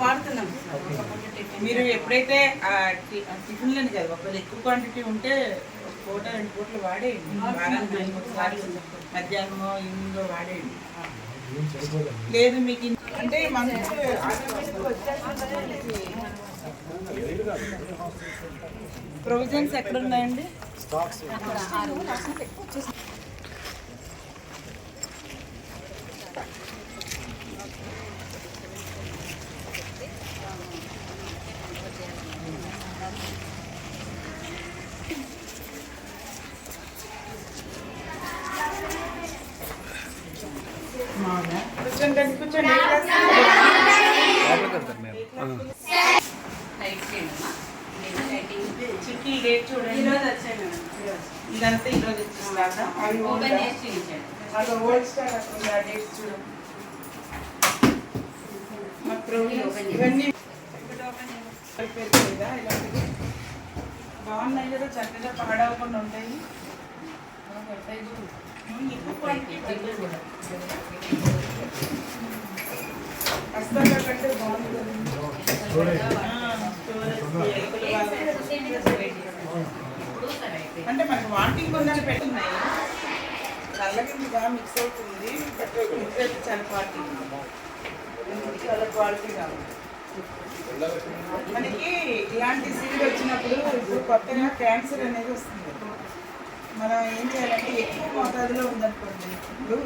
వాడుతున్నాం మీరు ఎప్పుడైతే టిఫిన్లని కదా ఒకవేళ ఎక్కువ క్వాంటిటీ ఉంటే పూట రెండు పూటలు వాడేయండి. వారానికి రెండు సార్లు మధ్యాహ్నమో ఈవినింగ్ వాడేయండి. లేదు మీకు అంటే ప్రొవిజన్స్ ఎక్కడ ఉన్నాయండి రండి, కూర్చోండి ఏ క్లాస్? చిక్కి డేట్ చూడండి ఇదంతా ఈరోజు ఇచ్చిస్తారా అవి ఓల్డ్ అవి ఓల్డ్ స్టాక్ అక్కడ ఆ చూడండి ఇవన్నీ కదా బాగున్నాయి కదా చక్కగా పాడవకుండా ఉంటాయి ఎక్కువ క్వాలిటీ అంటే మనకు వాంటింగ్ ఉందని పెట్టున్నాయి. నల్లగింది మిక్స్ అవుతుంది. బట్ మిక్స్ అయితే చాలా క్వాలిటీ చాలా క్వాలిటీ కావాలి మనకి ఇలాంటి సీడ్ వచ్చినప్పుడు ఇప్పుడు కొత్తగా క్యాన్సర్ అనేది వస్తుంది. మనం ఏం చేయాలంటే ఎక్కువ మోతాదులో ఉందనుకోండి ఇప్పుడు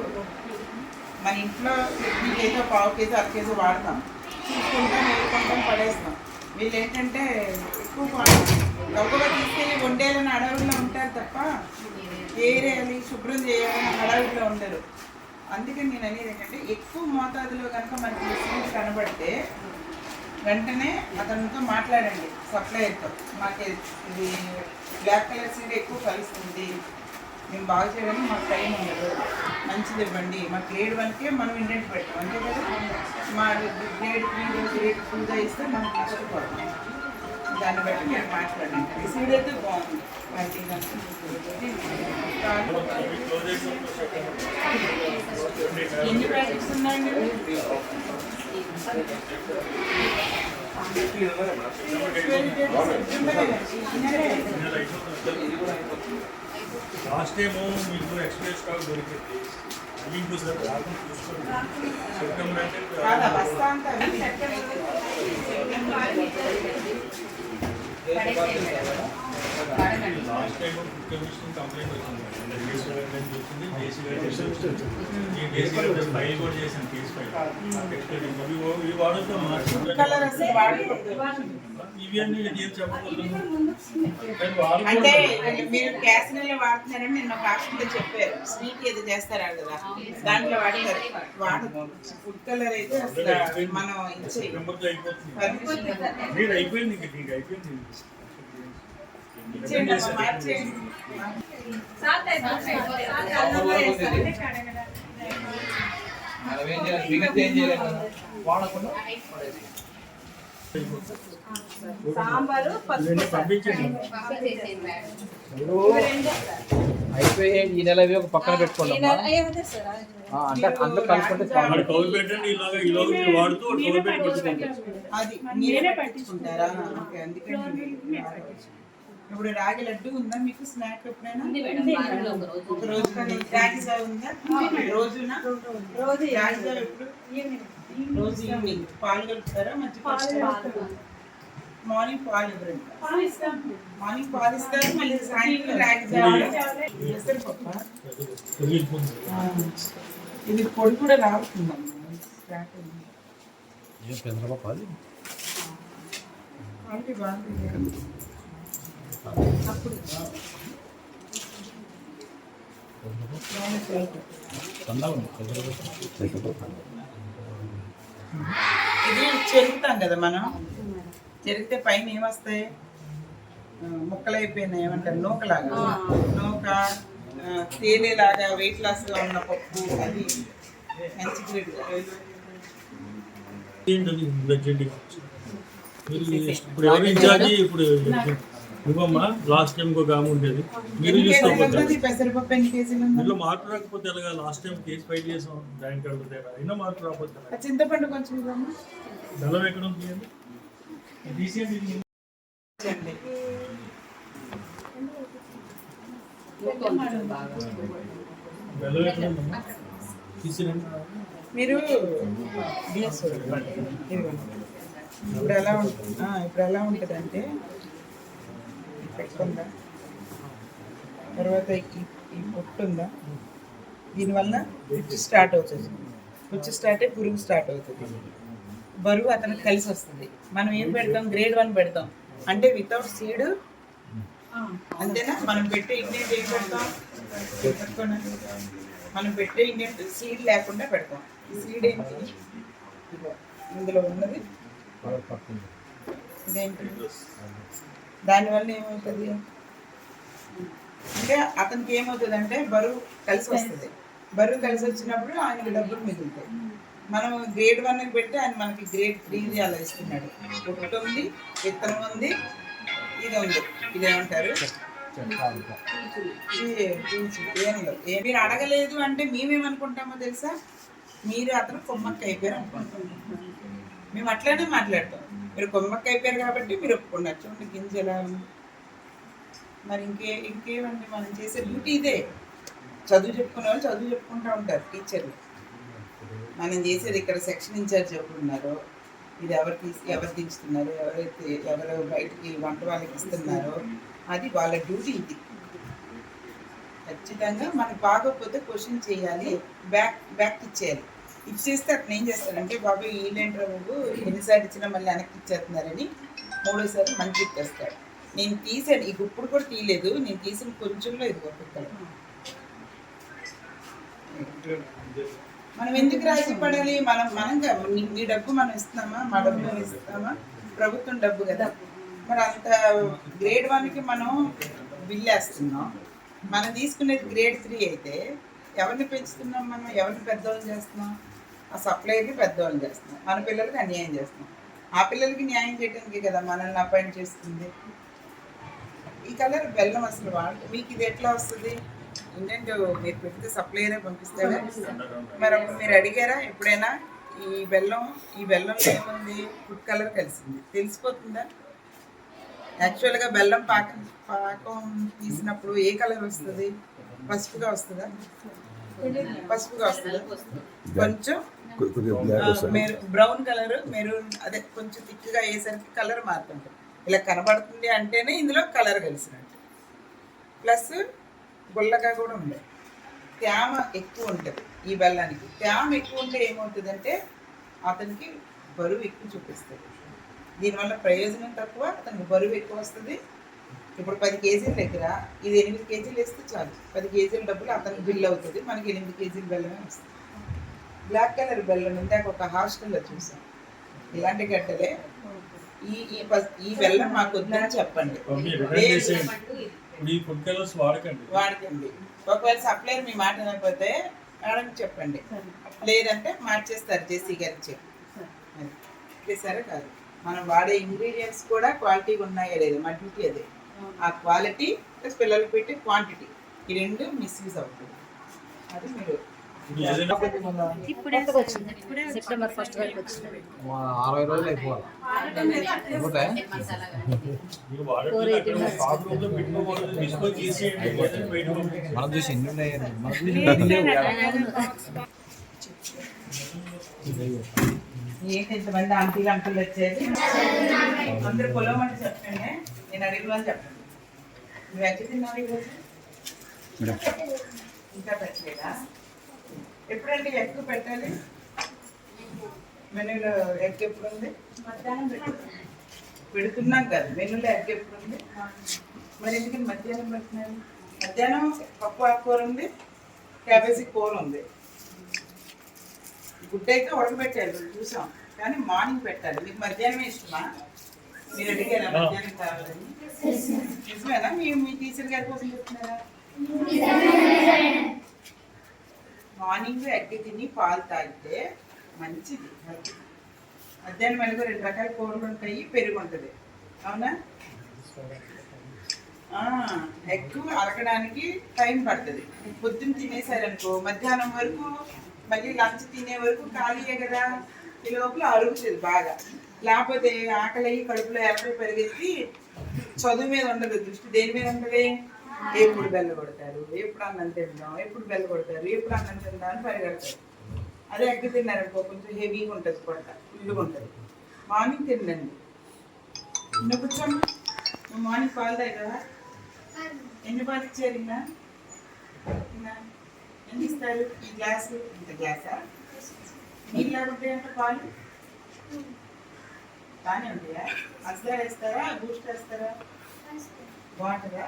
మన ఇంట్లో మీకు ఏదో పావు కేజీ అర కేజీ వాడతాం. చూసుకుంటాం వేసుకుంటాం పడేస్తాం. వీళ్ళు ఏంటంటే ఎక్కువ వాడతాం గొప్పగా తీసుకెళ్ళి వండేయాలని అడవుల్లో ఉంటారు తప్ప ఏరేయాలి శుభ్రం చేయాలని అడవుల్లో ఉండరు. అందుకని నేను అనేది ఏంటంటే ఎక్కువ మోతాదులో కనుక మనకి సీడ్ కనబడితే వెంటనే అతనితో మాట్లాడండి సప్లయర్తో. మాకు ఇది బ్లాక్ కలర్ సీడ్ ఎక్కువ కలుస్తుంది. మేము బాగా చేయడానికి మాకు టైం ఉండదు. మంచిది ఇవ్వండి మా గ్రేడ్ వన్కే మనం ఇండెంట్ పెట్టాం అంతే కదా? మా గ్రేడ్ త్రీ గ్రేడ్ టూగా ఇస్తే మనం నష్టపోతాం. దాన్ని బట్టి నేను మాట్లాడండి. ఈ సీడ్ అయితే బాగుంది. ఎన్ని ప్యాకెట్స్ ఉన్నాయండి? లాస్ట్ టైం మీకు ఎక్స్ప్రెస్ స్టాక్ దొరికింది మీకు సార్ రాకుండా చూసుకోండి సెప్టెంబర్ అంటే అంటే మీరు క్యాసినల్ వాడుతున్నారని నేను ఒక ఆప్షన్లో చెప్పారు. స్వీట్ ఏదో చేస్తారా కదా. దాంట్లో వాడతారు. వాడదు ఫుడ్ కలర్ అయితే అసలు మనం ఇచ్చే అయిపోయింది అయిపోయింది. సాంబారు అయిపోయి ఈ నెల ఒక పక్కన పెట్టుకోండి అంటే అందులో కలుపుకుంటే చాలు. వాడు కౌలు పెట్టండి ఇలాగా ఈలోగా మీరు వాడుతూ వాడు కౌలు పెట్టి పెట్టుకోండి అది మీరే పట్టించుకుంటారా? ఓకే అందుకని మీరు పట్టించుకుంటారు. ఇప్పుడు రాగి లడ్డు ఉందా? మీకు స్నాక్ ఎప్పుడైనా? ఒక రోజు. రాగి జావ ఉందా? రోజున? రోజు రాగి జావ ఎప్పుడు? రోజు ఈవినింగ్. పాలు కలుపుతారా? మంచి మార్నింగ్ పాలు ఇవ్వరండి. మార్నింగ్ పాలు ఇస్తారు మళ్ళీ సాయంత్రం రాగి జావ. చేస్తారు పప్ప తొలగిపోతుంది. ఇది పొడి కూడా రావుతుందమ్మా. క్వాలిటీ ఇది చెరుకుతాం కదా మనం. చెరిగితే పైన ఏమొస్తాయి? ముక్కలు అయిపోయినాయి ఏమంటారు? నూకలాగా. నూక తేలేలాగా వెయిట్ లాస్గా ఉన్న పప్పు అది మంచి గ్రేడ్ ఇప్పుడు ఎవరు ఇన్ఛార్జి ఇప్పుడు ఇవ్వమ్మా లాస్ట్ టైం ఇంకొక ఆమె ఉండేది. మీరు ఎన్ని ఎన్ని దీంట్లో మార్పు రాకపోతే ఎలాగా? లాస్ట్ టైం కేసు ఫైట్ చేసాం బ్యాంక్ అడిగితే అయినా మార్పు రాకపోతే చింతపండు కొంచెం బెల్లం ఎక్కడ ఉంది. బెల్లం ఎక్కడ ఉందమ్మా తీసేయండి. మీరు ఇప్పుడు ఎలా ఉంటుంది ఇప్పుడు ఎలా ఉంటుంది అంటే పెట్టుకుందా? తర్వాత ఈ పొట్టు ఉందా? దీనివల్ల పుచ్చు స్టార్ట్ అవుతుంది. పుచ్చు స్టార్ట్ అయ్యి పురుగు స్టార్ట్ అవుతుంది. బరువు అతనికి కలిసి వస్తుంది. మనం ఏం పెడతాం? గ్రేడ్ వన్ పెడతాం. అంటే వితౌట్ సీడ్ అంతేనా? మనం పెట్టే ఇంగ్రీడియంట్ ఏం పెడతాం. మనం పెట్టే ఇంగ్రీడియంట్ సీడ్ లేకుండా పెడతాం. సీడ్ ఏంటి? ఇందులో ఉన్నది ఇదేంటి? దానివల్ల ఏమవుతుంది? అంటే అతనికి ఏమవుతుంది అంటే బరువు కలిసి వస్తుంది. బరువు కలిసి వచ్చినప్పుడు ఆయనకి డబ్బులు మిగులుతాయి. మనం గ్రేడ్ వన్ పెట్టి ఆయన మనకి గ్రేడ్ త్రీ అలా ఇస్తున్నాడు ఒకటి ఉంది విత్తనం ఉంది ఇది ఉంది. ఇదేమంటారు? ఈ- ఏ- మీరు అడగలేదు అంటే మేమేమనుకుంటామో తెలుసా? మీరు అతను కొమ్మక్క అయిపోయారు అనుకుంటాం మేము అట్లానే మాట్లాడతాం. మీరు కొమ్మక్క అయిపోయారు కాబట్టి మీరు ఒప్పుకున్నారు చూడండి గింజ ఎలా ఉంది? మరి ఇంకే ఇంకేమండి మనం చేసే డ్యూటీ ఇదే. చదువు చెప్పుకునే వాళ్ళు చదువు చెప్పుకుంటూ ఉంటారు టీచర్లు. మనం చేసేది ఇక్కడ సెక్షన్ ఇన్ఛార్జ్ ఎవరు ఉన్నారో ఇది ఎవరు తీసి ఎవరు దించుతున్నారో ఎవరైతే ఎవరు బయటికి వంట వాళ్ళకి ఇస్తున్నారో అది వాళ్ళ డ్యూటీ ఇది. ఖచ్చితంగా మనకు బాగోకపోతే క్వశ్చన్ చేయాలి బ్యాక్ బ్యాక్ ఇచ్చేయాలి. ఇచ్చేస్తే అతను ఏం చేస్తాడంటే బాబు వీళ్ళేంట్రా నువ్వు ఎన్నిసార్లు ఇచ్చినా మళ్ళీ వెనక్కి ఇచ్చేస్తున్నారని మూడోసారి మంచి ఇచ్చేస్తాడు. నేను తీసాను ఈ గుప్పుడు కూడా తీయలేదు. నేను తీసిన కొంచెంలో ఇది ఒక్కొక్కరు మనం ఎందుకు రాజీ పడాలి? మనం మనం మీ డబ్బు మనం ఇస్తున్నామా? మా డబ్బు మనం ఇస్తామా ప్రభుత్వం డబ్బు కదా. మరి అంత గ్రేడ్ వన్కి మనం బిల్ వేస్తున్నాం. మనం తీసుకునేది గ్రేడ్ త్రీ అయితే ఎవరిని పెంచుతున్నాం మనం? ఎవరిని పెద్దవాళ్ళు చేస్తున్నాం? ఆ సప్లైకి పెద్దవాళ్ళు చేస్తున్నాం మన పిల్లలకి అన్యాయం చేస్తున్నాం ఆ పిల్లలకి న్యాయం చేయడానికి కదా మనల్ని అపాయింట్ చేస్తుంది. ఈ కలర్ బెల్లం అసలు వాడు మీకు ఇది ఎట్లా వస్తుంది? ఏంటంటే మీరు పెడితే సప్లైనే పంపిస్తారా మరి మీరు అడిగారా ఎప్పుడైనా? ఈ బెల్లం ఈ బెల్లంలో ఏముంది? ఫుడ్ కలర్ కలిసింది. తెలిసిపోతుందా? యాక్చువల్గా బెల్లం పాకం పాకం తీసినప్పుడు ఏ కలర్ వస్తుంది? పసుపుగా వస్తుందా? పసుపుగా వస్తుందా? కొంచెం బ్రౌన్ కలర్ మెరూన్ అదే కొంచెం థిక్గా అయ్యేసరికి కలర్ మారుతుంటుంది. ఇలా కనబడుతుంది అంటేనే ఇందులో కలర్ కలిసినట్టు. ప్లస్ గుల్లగా కూడా ఉంది. తేమ ఎక్కువ ఉంటుంది ఈ బెల్లానికి. తేమ ఎక్కువ ఉంటే ఏమవుతుందంటే అతనికి బరువు ఎక్కువ చూపిస్తుంది. దీనివల్ల ప్రయోజనం తక్కువ అతనికి బరువు ఎక్కువ వస్తుంది. ఇప్పుడు పది కేజీల దగ్గర ఇది ఎనిమిది కేజీలు వేస్తే చాలు. పది కేజీల డబ్బులు అతనికి బిల్ అవుతుంది. మనకి ఎనిమిది కేజీల బెల్లమే వస్తుంది. బ్లాక్ కలర్ బెల్లం ఇందాక ఒక హాస్టల్లో చూసాం ఇలాంటి గడ్డలే. ఈ ఈ బెల్లం మాకు వద్దని చెప్పండి. వాడకండి. వాడకండి. ఒకవేళ సప్లైర్ మీ మాట వినకపోతే మేడం చెప్పండి. లేదంటే మార్చేస్తారు జేసీ గారికి చెప్పి. చేశారా కాదు. మనం వాడే ఇంగ్రీడియంట్స్ కూడా క్వాలిటీగా ఉన్నాయో లేదు మా డ్యూటీ అదే ఆ క్వాలిటీ ప్లస్ పిల్లలకి పెట్టే క్వాంటిటీ. ఈ రెండు మిస్యూజ్ అవుతుంది. అది మీరు ఇప్పుడు వచ్చింది ఇప్పుడే సెప్టెంబర్ ఫస్ట్ వరకు అరవై రోజులు అయిపోవాలి. మనం చూసి ఎన్ని. ఏంటి ఇంతమంది అంకులు వచ్చేది? అందరు పొలం అంటే చెప్పండి. నేను అడిగిన చెప్పండి. నువ్వు ఎక్కడ తిన్నావు ఇంకా పెట్టలేదా? ఎప్పుడంటే ఎక్కువ పెట్టాలి. మెనూలో ఎగ్ ఎప్పుడు ఉంది పెడుతున్నాం కదా మెనూలో ఎగ్ ఎప్పుడు ఉంది మరి ఎందుకని మధ్యాహ్నం పెట్టినారు? మధ్యాహ్నం పప్పు ఆకుకూర ఉంది క్యాబేజీ కూర ఉంది. గుడ్డ అయితే ఉడకబెట్టారు చూసాం. కానీ మార్నింగ్ పెట్టాలి. మీకు మధ్యాహ్నమే ఇష్టమా? మీరు అడిగారా మధ్యాహ్నం కావాలని? నిజమేనా? మీ మీ టీచర్ గారి కోసం చెప్తున్నారా? మార్నింగ్ ఎగ్ తిని పాలు తాగితే మంచిది. మధ్యాహ్నం మనకు రెండు రకాల కూరలు ఉంటాయి పెరుగు ఉంటుంది. అవునా? ఎగ్ అరగడానికి టైం పడుతుంది. పొద్దున్న తినేసారనుకో మధ్యాహ్నం వరకు మళ్ళీ లంచ్ తినే వరకు ఖాళీయే కదా. ఈ లోపల అరుగుతుంది బాగా. లేకపోతే ఆకలి కడుపులో ఎర్ర పెరిగేసి చదువు మీద ఉండదు దృష్టి దేని మీద ఉంటుంది ఎప్పుడు బెల్ల కొడతారు? ఎప్పుడు అన్నం తిందాం? ఎప్పుడు బెల్ల కొడతారు? ఎప్పుడు అన్నం తిందాం అని పరిగెడతారు. అదే ఎగ్గు తిన్నారనుకో కొంచెం హెవీగా ఉంటుంది పొట్ట ఫుల్గా ఉంటుంది. మార్నింగ్ తినండి. నిన్న కూర్చోండి. నువ్వు మార్నింగ్ పాలు తాగావా ఎన్ని పాలు ఇచ్చారు ఇంకా ఎన్ని ఇస్తారు? ఈ గ్లాసు? ఇంత గ్లాసా? నీళ్ళు ఉంటాయి అంటే పాలు? బాగానే ఉంటాయా? అస్దాలు వేస్తారా? బూస్ట్ వేస్తారా? బాగుంటుందా?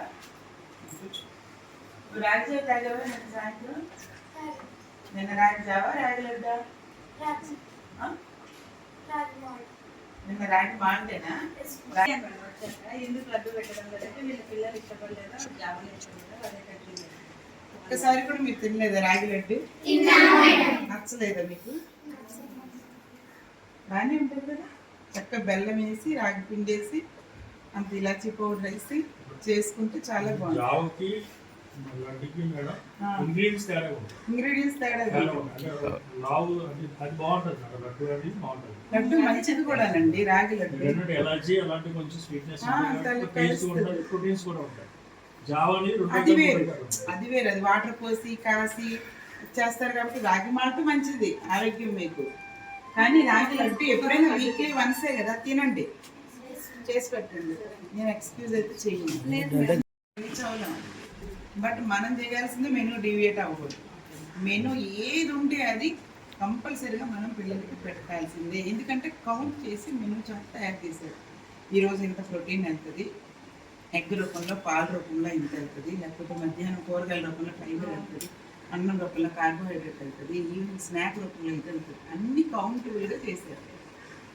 నువ్వు రాగి జావ తాగావా? నిన్న సాయంత్రం? నిన్న రాగి జావా? రాగి లడ్డా? నిన్న రాగి రాగి ఎందుకు లడ్డు పెట్టడం లేదంటే వీళ్ళ పిల్లలు ఇష్టపడలేదా? జాబులు ఇష్టపడలేదా అదే కంటిన్యూ ఒక్కసారి కూడా మీరు తినలేదా రాగి లడ్డు? నచ్చలేదా మీకు? బాగానే ఉంటుంది కదా. చక్కగా బెల్లం వేసి రాగి పిండి వేసి అంత ఇలాచీ పౌడర్ వేసి చేసుకుంటే చాలా బాగుంటుంది. ఇంగ్రీడియంట్స్ తేడా ఇంగ్రీడియంట్స్ అది బాగుంటుంది లడ్డు అది బాగుంటుంది. లడ్డు మంచిది కూడానండి రాగి లడ్డు. రెండు ఎలర్జీ అలాంటి కొంచెం స్వీట్నెస్ ప్రోటీన్స్ కూడా ఉంటాయి. అది వేరు. అది వేరు. అది వాటర్ పోసి కాసి చేస్తారు కాబట్టి రాగి మాల్ట్ మంచిది ఆరోగ్యం మీకు. కానీ రాగి లడ్డు ఎప్పుడైనా వీక్లీ వన్సే కదా తినండి. చేసి పెట్టండి. నేను ఎక్స్క్యూజ్ అయితే అవుదాం. బట్ మనం చేయాల్సింది మెనూ డివియేట్ అవ్వకూడదు. మెనూ ఏది ఉంటే అది కంపల్సరీగా మనం పిల్లలకి పెట్టాల్సిందే. ఎందుకంటే కౌంట్ చేసి మెనూ చార్ట్ తయారు చేశారు. ఈరోజు ఇంత ప్రోటీన్ వెళ్తుంది. ఎగ్ రూపంలో పాల రూపంలో ఇంత వెళ్తుంది. లేకపోతే మధ్యాహ్నం కూరగాయల రూపంలో ఫైబర్ వెళ్తుంది. అన్నం రూపంలో కార్బోహైడ్రేట్ వెళ్తుంది. ఈవినింగ్ స్నాక్ రూపంలో ఇది వెళ్తుంది. అన్ని కౌంటబుల్గా చేశారు.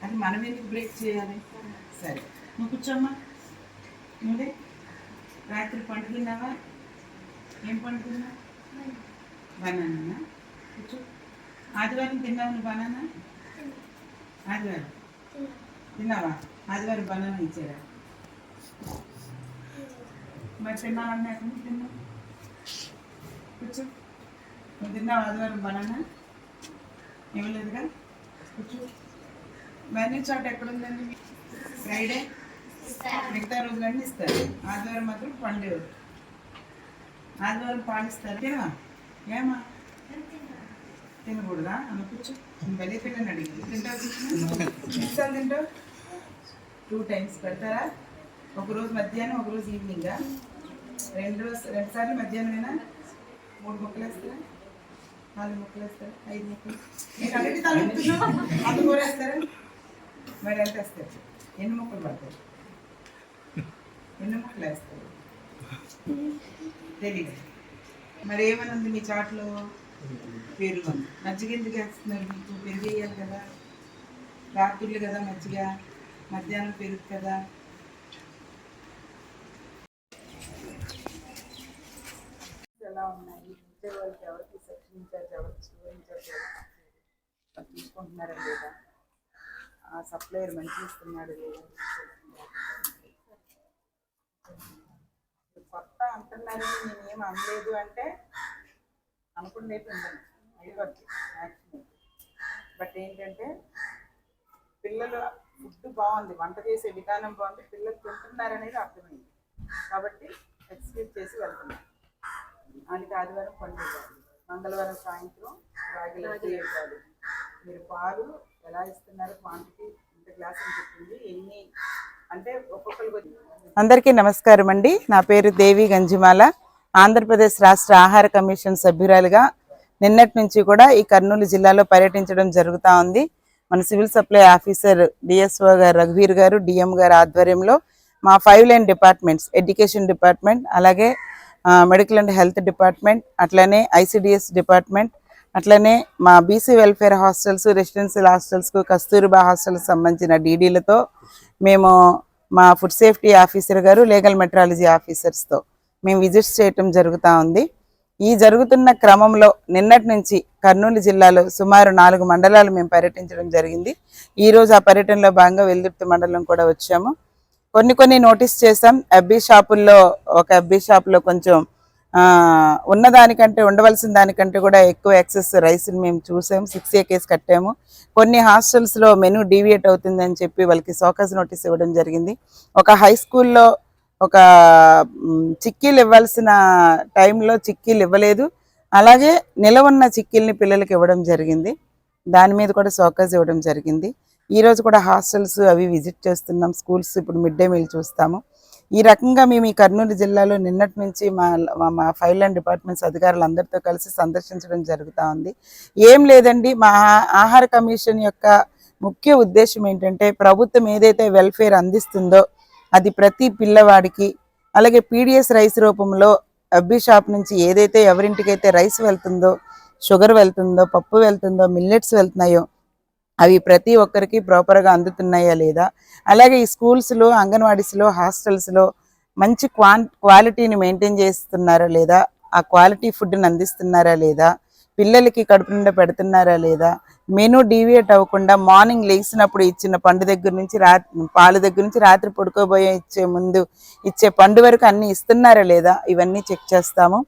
అది మనం ఎందుకు బ్రేక్ చేయాలి? సరే. నువ్వు కూర్చోమ్మా. నువ్వే. రాత్రి పంట తిన్నావా ఏం పంట తిన్నా బనానా. కూర్చో. ఆదివారం తిన్నావు నువ్వు బనానా? ఆదివారం. తిన్నావా? ఆదివారం బనానా ఇచ్చారా? మరి తిన్నావా? అన్నాక తిన్నావు. కూర్చో. నువ్వు తిన్నావు? ఆదివారం బనానా? ఇవ్వలేదుగా కూర్చో. మెనూ చాట్ ఎక్కడ ఉందండి ఫ్రైడే మిగతా రోజులన్నీ ఇస్తారు. ఆదివారం మాత్రం పండు ఆదివారం పాడిస్తారు తినవా? ఏమా? తినకూడదా? అన్న కూర్చో. వెళ్ళి పిల్లని అడిగి తింటావు ఎన్నిసార్లు తింటావు? టూ టైమ్స్ పెడతారా? ఒక రోజు మధ్యాహ్నం ఒక రోజు ఈవినింగా. రెండు రోజు రెండు సార్లు మధ్యాహ్నమేనా? మూడు ముక్కలు వేస్తారా నాలుగు ముక్కలు వేస్తారా ఐదు ముక్కలు? మీకు అన్నిటి తలుపుతున్నావు వేస్తారా మరి ఎంత వేస్తారు? ఎన్ని ముక్కలు పడతాయి? ఎన్ని ముక్కలు వేస్తారు? తెలియదు మరి ఏమని ఉంది మీ చాట్లో? పెరుగు ఉంది. మజ్జిగ ఎందుకు వేస్తున్నారు మీకు? పెరుగు వేయాలి కదా. రాత్రులు కదా మజ్జిగ. మధ్యాహ్నం పెరుగు కదా. ఎలా ఉన్నాయి? ఇచ్చే వాళ్ళకి ఎవరికి సెక్షన్ ఇన్ఛార్జ్ ఎవరికి స్టోర్ ఇన్ఛార్జ్ ఎవరికి తీసుకుంటున్నారా లేదా? ఆ సప్లయర్ మంచి ఇస్తున్నాడు. కొత్త అంటున్నారని నేను ఏం అనలేదు అంటే అనుకునే ఉండండి అయిపోద్ది యాక్షన్ బట్ ఏంటంటే పిల్లలు ఫుడ్ బాగుంది వంట చేసే విధానం బాగుంది పిల్లలు తింటున్నారనేది అర్థమైంది. కాబట్టి ఎక్స్క్యూజ్ చేసి వెళ్తున్నాం ఆయనకి ఆదివారం పండుగ మంగళవారం సాయంత్రం రాగి చేయాలి. మీరు పాలు ఎలా ఇస్తున్నారు? క్వాంటిటీ ఇంత గ్లాస్ అని చెప్పింది. ఎన్ని అంటే ఒక్కొక్కరికి అందరికీ నమస్కారం అండి. నా పేరు దేవి గంజిమాల. ఆంధ్రప్రదేశ్ రాష్ట్ర ఆహార కమిషన్ సభ్యురాలుగా నిన్నటి నుంచి కూడా ఈ కర్నూలు జిల్లాలో పర్యటించడం జరుగుతూ ఉంది. మన సివిల్ సప్లై ఆఫీసర్ డిఎస్ఓ గారు రఘువీర్ గారు డిఎం గారు ఆధ్వర్యంలో మా five line departments education department అలాగే మెడికల్ అండ్ హెల్త్ డిపార్ట్మెంట్ అట్లనే ఐసిడిఎస్ డిపార్ట్మెంట్ అట్లనే మా బీసీ వెల్ఫేర్ హాస్టల్స్ రెసిడెన్షియల్ హాస్టల్స్కు కస్తూరిబా హాస్టల్స్ సంబంధించిన డీడీలతో మేము మా ఫుడ్ సేఫ్టీ ఆఫీసర్ గారు లీగల్ మెట్రాలజీ ఆఫీసర్స్తో మేము విజిట్స్ చేయటం జరుగుతూ ఉంది. ఈ జరుగుతున్న క్రమంలో నిన్నటి నుంచి కర్నూలు జిల్లాలో సుమారు నాలుగు మండలాలు మేము పర్యటించడం జరిగింది. ఈరోజు ఆ పర్యటనలో భాగంగా వెల్దుర్తి మండలం కూడా వచ్చాము. కొన్ని కొన్ని నోటీస్ చేసాం అబ్బీ షాపుల్లో ఒక అబ్బీ షాపులో కొంచెం ఉన్నదానికంటే ఉన్న దానికంటే ఉండవలసిన దానికంటే కూడా ఎక్కువ ఎక్సెస్ రైస్ని మేము చూసాము సిక్స్ ఏ కేస్ కట్టాము. కొన్ని హాస్టల్స్లో మెనూ డీవియేట్ అవుతుందని చెప్పి వాళ్ళకి సోకస్ నోటీస్ ఇవ్వడం జరిగింది. ఒక హై స్కూల్లో ఒక చిక్కీలు ఇవ్వాల్సిన టైంలో చిక్కీలు ఇవ్వలేదు. అలాగే నిలవన్న చిక్కీల్ని పిల్లలకి ఇవ్వడం జరిగింది. దాని మీద కూడా సోకస్ ఇవ్వడం జరిగింది. ఈరోజు కూడా హాస్టల్స్ అవి విజిట్ చేస్తున్నాం. స్కూల్స్ ఇప్పుడు మిడ్ డే మీల్ చూస్తాము. ఈ రకంగా మేము ఈ కర్నూలు జిల్లాలో నిన్నటి నుంచి మా మా- ఫైల్ అండ్ డిపార్ట్మెంట్స్ అధికారులందరితో కలిసి సందర్శించడం జరుగుతూ ఉంది. ఏం లేదండి మా ఆహార కమిషన్ యొక్క ముఖ్య ఉద్దేశం ఏంటంటే ప్రభుత్వం ఏదైతే వెల్ఫేర్ అందిస్తుందో అది ప్రతి పిల్లవాడికి అలాగే పీడిఎస్ రైస్ రూపంలో అబ్బీ షాప్ నుంచి ఏదైతే ఎవరింటికైతే రైస్ వెళ్తుందో షుగర్ వెళ్తుందో పప్పు వెళ్తుందో మిల్లెట్స్ వెళ్తున్నాయో అవి ప్రతి ఒక్కరికి ప్రాపర్గా అందుతున్నాయా లేదా? అలాగే ఈ స్కూల్స్లో అంగన్వాడీస్లో హాస్టల్స్లో మంచి క్వాన్ క్వాలిటీని మెయింటైన్ చేస్తున్నారా లేదా? ఆ క్వాలిటీ ఫుడ్ని అందిస్తున్నారా లేదా? పిల్లలకి కడుపు నిండా పెడుతున్నారా లేదా? మెనూ డీవియేట్ అవ్వకుండా మార్నింగ్ లేచినప్పుడు ఇచ్చిన పండు దగ్గర నుంచి రా పాలు దగ్గర నుంచి రాత్రి పడుకోబోయే ఇచ్చే ముందు ఇచ్చే పండు వరకు అన్ని ఇస్తున్నారా లేదా? ఇవన్నీ చెక్ చేస్తాము.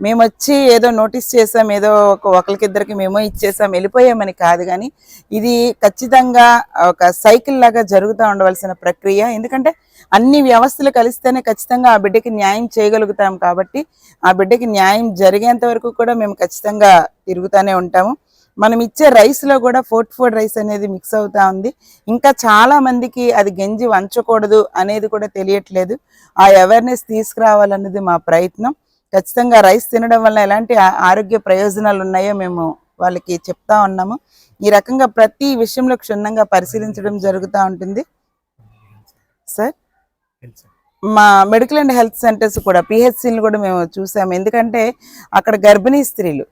మేము వచ్చి ఏదో నోటీస్ చేసాం ఏదో ఒక ఒకరికిద్దరికి మేమో ఇచ్చేసాం వెళ్ళిపోయామని కాదు కానీ ఇది ఖచ్చితంగా ఒక సైకిల్ లాగా జరుగుతూ ఉండవలసిన ప్రక్రియ. ఎందుకంటే అన్ని వ్యవస్థలు కలిస్తేనే ఖచ్చితంగా ఆ బిడ్డకి న్యాయం చేయగలుగుతాం కాబట్టి ఆ బిడ్డకి న్యాయం జరిగేంత వరకు కూడా మేము ఖచ్చితంగా తిరుగుతూనే ఉంటాము. మనం ఇచ్చే రైస్లో కూడా ఫోర్ట్ ఫోర్డ్ రైస్ అనేది మిక్స్ అవుతా ఉంది. ఇంకా చాలా మందికి అది గంజి వంచకూడదు అనేది కూడా తెలియట్లేదు. ఆ అవేర్నెస్ తీసుకురావాలన్నది మా ప్రయత్నం. ఖచ్చితంగా రైస్ తినడం వల్ల ఎలాంటి ఆరోగ్య ప్రయోజనాలు ఉన్నాయో మేము వాళ్ళకి చెప్తా ఉన్నాము. ఈ రకంగా ప్రతి విషయంలో క్షుణ్ణంగా పరిశీలించడం జరుగుతూ ఉంటుంది. సార్? మా మెడికల్ అండ్ హెల్త్ సెంటర్స్ కూడా పిహెచ్సిలు కూడా మేము చూసాము. ఎందుకంటే అక్కడ గర్భిణీ స్త్రీలు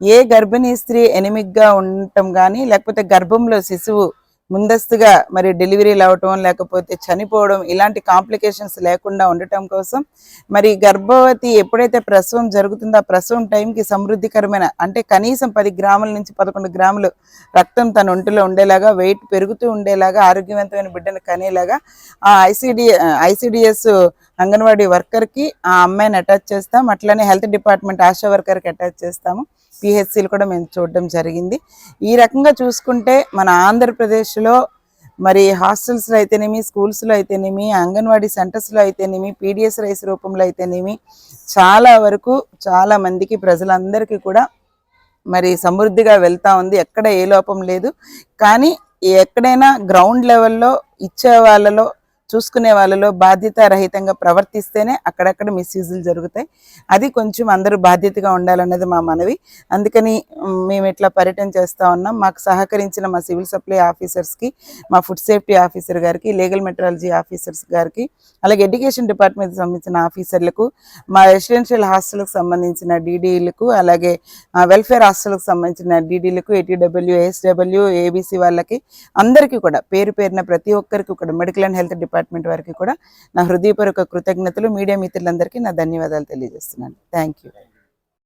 ఏ గర్భిణీ స్త్రీ ఎనిమిగ్గా ఉండటం కానీ లేకపోతే గర్భంలో శిశువు ముందస్తుగా మరి డెలివరీలు అవటం లేకపోతే చనిపోవడం ఇలాంటి కాంప్లికేషన్స్ లేకుండా ఉండటం కోసం మరి గర్భవతి ఎప్పుడైతే ప్రసవం జరుగుతుందో ఆ ప్రసవం టైంకి సమృద్ధికరమైన అంటే కనీసం పది గ్రాముల నుంచి పదకొండు గ్రాములు రక్తం తన ఒంటిలో ఉండేలాగా వెయిట్ పెరుగుతూ ఉండేలాగా ఆరోగ్యవంతమైన బిడ్డను కనేలాగా ఆ ఐసిడి ఐసిడిఎస్ అంగన్వాడీ వర్కర్కి ఆ అమ్మాయిని అటాచ్ చేస్తాం. అట్లనే హెల్త్ డిపార్ట్మెంట్ ఆశా వర్కర్కి అటాచ్ చేస్తాము. పిహెచ్సిలు కూడా మేము చూడడం జరిగింది. ఈ రకంగా చూసుకుంటే మన ఆంధ్రప్రదేశ్లో మరి హాస్టల్స్లో అయితేనేమి స్కూల్స్లో అయితేనేమి అంగన్వాడీ సెంటర్స్లో అయితేనేమి పీడిఎస్ రైస్ రూపంలో అయితేనేమి చాలా వరకు చాలా మందికి ప్రజలందరికీ కూడా మరి సమృద్ధిగా వెళ్తూ ఉంది. ఎక్కడ ఏ లోపం లేదు. కానీ ఎక్కడైనా గ్రౌండ్ లెవెల్లో ఇచ్చే వాళ్ళలో చూసుకునే వాళ్ళలో బాధ్యత రహితంగా ప్రవర్తిస్తేనే అక్కడక్కడ మిస్యూజులు జరుగుతాయి. అది కొంచెం అందరూ బాధ్యతగా ఉండాలన్నది మా మనవి. అందుకని మేము ఇట్లా పర్యటన చేస్తూ ఉన్నాం. మాకు సహకరించిన మా సివిల్ సప్లై ఆఫీసర్స్కి మా ఫుడ్ సేఫ్టీ ఆఫీసర్ గారికి లీగల్ మెట్రాలజీ ఆఫీసర్స్ గారికి అలాగే ఎడ్యుకేషన్ డిపార్ట్మెంట్ సంబంధించిన ఆఫీసర్లకు మా రెసిడెన్షియల్ హాస్టల్కి సంబంధించిన డీడీలకు అలాగే వెల్ఫేర్ హాస్టల్కి సంబంధించిన డీడీలకు ఏటీడబ్ల్యూ ఏఎస్డబ్ల్యూ ఏబీసీ వాళ్ళకి అందరికీ కూడా పేరు పేరున ప్రతి ఒక్కరికి కూడా medical and health department department వారికి కూడా నా హృదయపూర్వక కృతజ్ఞతలు మీడియా మిత్రులందరికీ నా ధన్యవాదాలు తెలియజేస్తున్నాను. Thank you